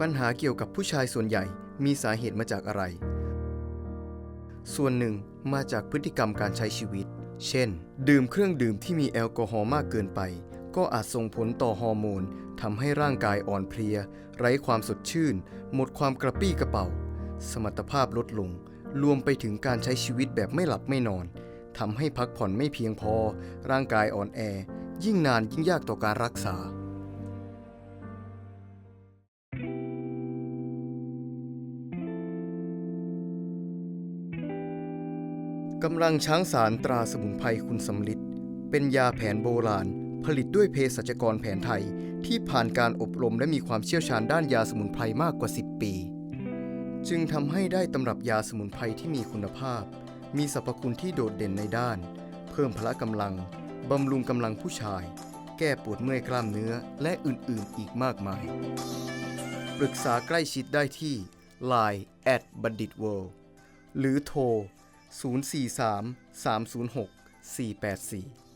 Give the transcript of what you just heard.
ปัญหาเกี่ยวกับผู้ชายส่วนใหญ่มีสาเหตุมาจากอะไร ส่วนหนึ่งมาจากพฤติกรรมการใช้ชีวิต เช่น ดื่มเครื่องดื่มที่มีแอลกอฮอล์มากเกินไป ก็อาจส่งผลต่อฮอร์โมนทำให้ร่างกายอ่อนเพลีย ไร้ความสดชื่น หมดความกระปี้กระเป๋า สมรรถภาพลดลง รวมไปถึงการใช้ชีวิตแบบไม่หลับไม่นอนทำให้พักผ่อนไม่เพียงพอ ร่างกายอ่อนแอ ยิ่งนานยิ่งยากต่อการรักษา กำลังช้างสารตราสมุนไพรคุณสำลิดเป็นยาแผนโบราณ ผลิตด้วยเภสัชกรแผนไทย ที่ผ่านการอบรมและมีความเชี่ยวชาญด้านยาสมุนไพรมากกว่า 10 ปี จึงทำให้ได้ตำรับยาสมุนไพรที่มีคุณภาพ มีสรรพคุณที่โดดเด่นในด้าน เพิ่มพละกำลังบำรุงกำลังผู้ชาย แก้ปวดเมื่อยกล้ามเนื้อและอื่นๆอีกมากมาย ปรึกษาใกล้ชิดได้ที่ Line at bandit world หรือโทร 043 306 484